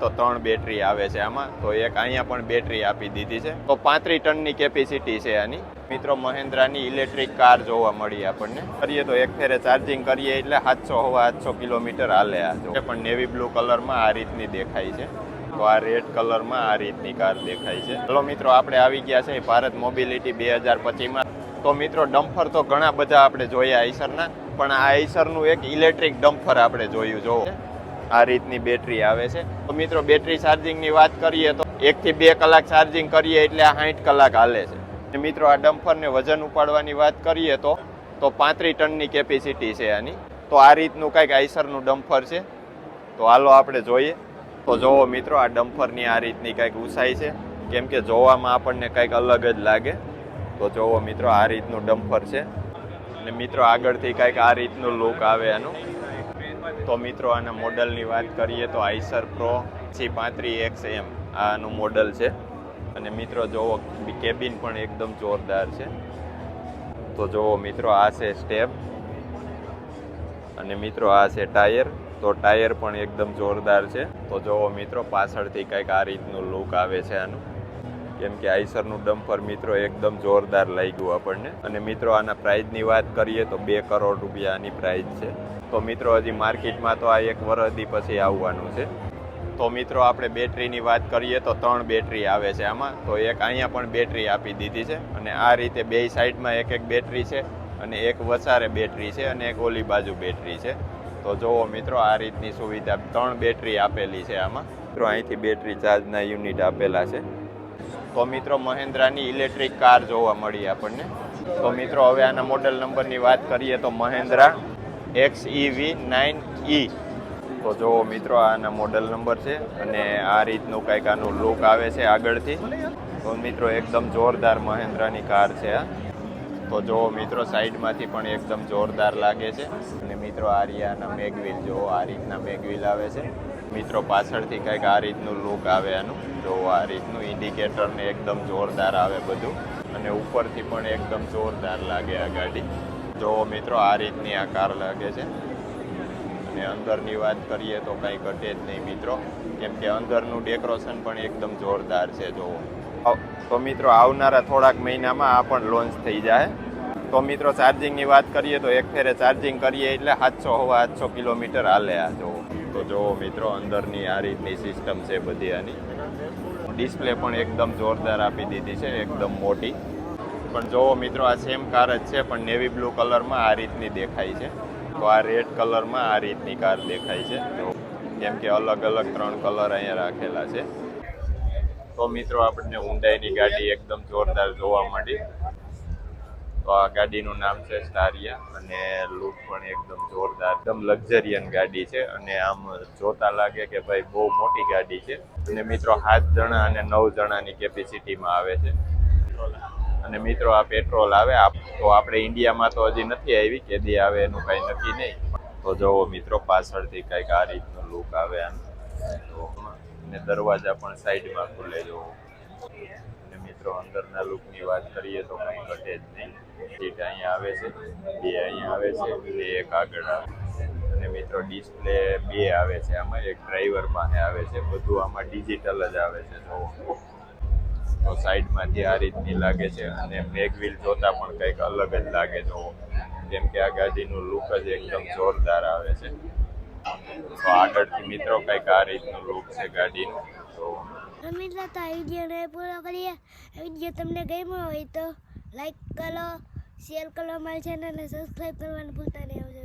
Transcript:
તો ત્રણ બેટરી આવે છે આમાં. તો એક અહીંયા પણ બેટરી આપી દીધી છે. તો પાંત્રીસ ટનની કેપેસિટી છે આની. મિત્રો, મહેન્દ્રાની ઇલેક્ટ્રિક કાર જોવા મળી આપણને. કરીએ તો એક ફેરે ચાર્જિંગ કરીએ એટલે સાતસો હવા સાતસો કિલોમીટર હાલે આ જો. પણ નેવી બ્લુ કલરમાં આ રીતની દેખાય છે. તો આ રેડ કલરમાં આ રીતની કાર દેખાય છે. ચલો મિત્રો, આપણે આવી ગયા છે ભારત મોબિલિટી બે હજાર પચીસમાં. તો મિત્રો ડમ્ફર તો ઘણા બધા આપણે જોયા આઈસરના પણ આ આઈસરનું એક ઇલેક્ટ્રિક ડમ્ફર આપણે જોયું જો આ રીતની બેટરી આવે છે. તો મિત્રો બેટરી ચાર્જિંગની વાત કરીએ તો એકથી બે કલાક ચાર્જિંગ કરીએ એટલે આ સાઠ કલાક હાલે છે. મિત્રો, આ ડમ્ફરને વજન ઉપાડવાની વાત કરીએ તો તો પાંત્રીસ ટનની કેપેસિટી છે આની. તો આ રીતનું કંઈક આઈસરનું ડમ્ફર છે. તો હાલો આપણે જોઈએ. તો જોવો મિત્રો, આ ડમ્ફરની આ રીતની કંઈક ઊંચાઈ છે. કેમ કે જોવામાં આપણને કંઈક અલગ જ લાગે. તો જોવો મિત્રો, આ રીતનું ડમ્ફર છે. અને મિત્રો, આગળથી કંઈક આ રીતનું લુક આવે આનું. તો મિત્રો, આના મોડલની વાત કરીએ તો આઈસર પ્રો સી પાંત્રી એક્સ એમ આનું મોડલ છે. અને મિત્રો, જોવો કેબિન પણ એકદમ જોરદાર છે. તો જોવો મિત્રો, આ છે સ્ટેપ અને મિત્રો, આ છે ટાયર તો ટાયર પણ એકદમ જોરદાર છે. તો જોવો મિત્રો, પાછળથી કંઈક આ રીતનું લુક આવે છે આનું. કેમ કે આઈસરનું ડમ્પર મિત્રો એકદમ જોરદાર લાગ્યું આપણને. અને મિત્રો, આના પ્રાઇઝની વાત કરીએ તો બે કરોડ રૂપિયાની પ્રાઇઝ છે. તો મિત્રો, હજી માર્કેટમાં તો આ એક વરદી પછી આવવાનું છે. તો મિત્રો, આપણે બેટરીની વાત કરીએ તો ત્રણ બેટરી આવે છે આમાં. તો એક અહીંયા પણ બેટરી આપી દીધી છે. અને આ રીતે બે સાઈડમાં એક એક બેટરી છે અને એક વસારે બેટરી છે અને એક ઓલી બાજુ બેટરી છે. તો જુઓ મિત્રો, આ રીતની સુવિધા ત્રણ બેટરી આપેલી છે આમાં. મિત્રો, અહીંથી બેટરી ચાર્જના યુનિટ આપેલા છે. તો મિત્રો મહેન્દ્રાની ઇલેક્ટ્રિક કાર જોવા મળી આપણને. તો મિત્રો હવે આના મોડેલ નંબરની વાત કરીએ તો Mahindra X V nine E તો જોવો મિત્રો આના મોડલ નંબર છે અને આ રીતનું કંઈક આનું લુક આવે છે આગળથી. તો મિત્રો એકદમ જોરદાર મહેન્દ્રાની કાર છે આ. તો જુઓ મિત્રો સાઈડમાંથી પણ એકદમ જોરદાર લાગે છે. અને મિત્રો આ રિયાના મેગવીલ જુઓ આ રીતના મેગવીલ આવે છે. મિત્રો પાછળથી કંઈક આ રીતનું લુક આવે આનું. જો આ રીતનું ઇન્ડિકેટરને એકદમ જોરદાર આવે બધું. અને ઉપરથી પણ એકદમ જોરદાર લાગે આ ગાડી. જો મિત્રો આ રીતની આ કાર લાગે છે. અને અંદરની વાત કરીએ તો કંઈ ઘટે જ નહીં મિત્રો. કેમ કે અંદરનું ડેકોરેશન પણ એકદમ જોરદાર છે જોવો તો મિત્રો આવનારા થોડાક મહિનામાં આ પણ લોન્ચ થઈ જાય. તો મિત્રો ચાર્જિંગની વાત કરીએ તો એક ફેરે ચાર્જિંગ કરીએ એટલે સાતસો હવા સાતસો કિલોમીટર હાલે આ જો તો જુઓ મિત્રો, અંદરની આ રીતની સિસ્ટમ છે બધી આની. ડિસ્પ્લે પણ એકદમ જોરદાર આપી દીધી છે, એકદમ મોટી. પણ જુઓ મિત્રો, આ સેમ કાર જ છે, પણ નેવી બ્લુ કલરમાં આ રીતની દેખાય છે. તો આ રેડ કલરમાં આ રીતની કાર દેખાય છે. કેમ કે અલગ અલગ ત્રણ કલર અહીંયા રાખેલા છે. તો મિત્રો, આપણને ઊંડાઈની ગાડી એકદમ જોરદાર જોવા મળી. તો આ ગાડીનું નામ છે સ્ટારિયા અને લુક પણ એકદમ જોરદાર, એકદમ લક્ઝરિયન ગાડી છે અને આમ જોતા લાગે કે ભાઈ બહુ મોટી ગાડી છે. અને મિત્રો સાત જણા અને નવ જણાની કેપેસિટીમાં આવે છે. અને મિત્રો આ પેટ્રોલ આવે તો આપણે ઇન્ડિયામાં તો હજી નથી આવી કેદી આવે એનું કાંઈ નક્કી નહીં. તો જુઓ મિત્રો પાછળથી કંઈક આ રીતનું લુક આવે આમ. તો અને દરવાજા પણ સાઈડમાં ખુલે જો અને મિત્રો, અંદરના લુકની વાત કરીએ તો કંઈ ઘટે જ નહીં. સીટ અહીંયા આવે છે, બે અહીંયા આવે છે, બે એક આગળ આવે અને મિત્રો ડિસ્પ્લે બે આવે છે. આમાં એક ડ્રાઈવર પાસે આવે છે. બધું આમાં ડિજિટલ જ આવે છે. જો તો સાઈડમાંથી આ રીતની લાગે છે. અને મેગવીલ જોતા પણ કંઈક અલગ જ લાગે. જો કેમ કે આ ગાડીનું લુક જ એકદમ જોરદાર આવે છે. તો આગળથી મિત્રો, કંઈક આ રીતનું લુક છે ગાડીનું. તો મિત્રો તો વિડીયોને પૂરો કરીએ. આ વીડિયો તમને ગમ્યો હોય તો લાઈક કરો શેર કરો મારી ચેનલને સબસ્ક્રાઈબ કરવાનું ભૂલતા નહીં.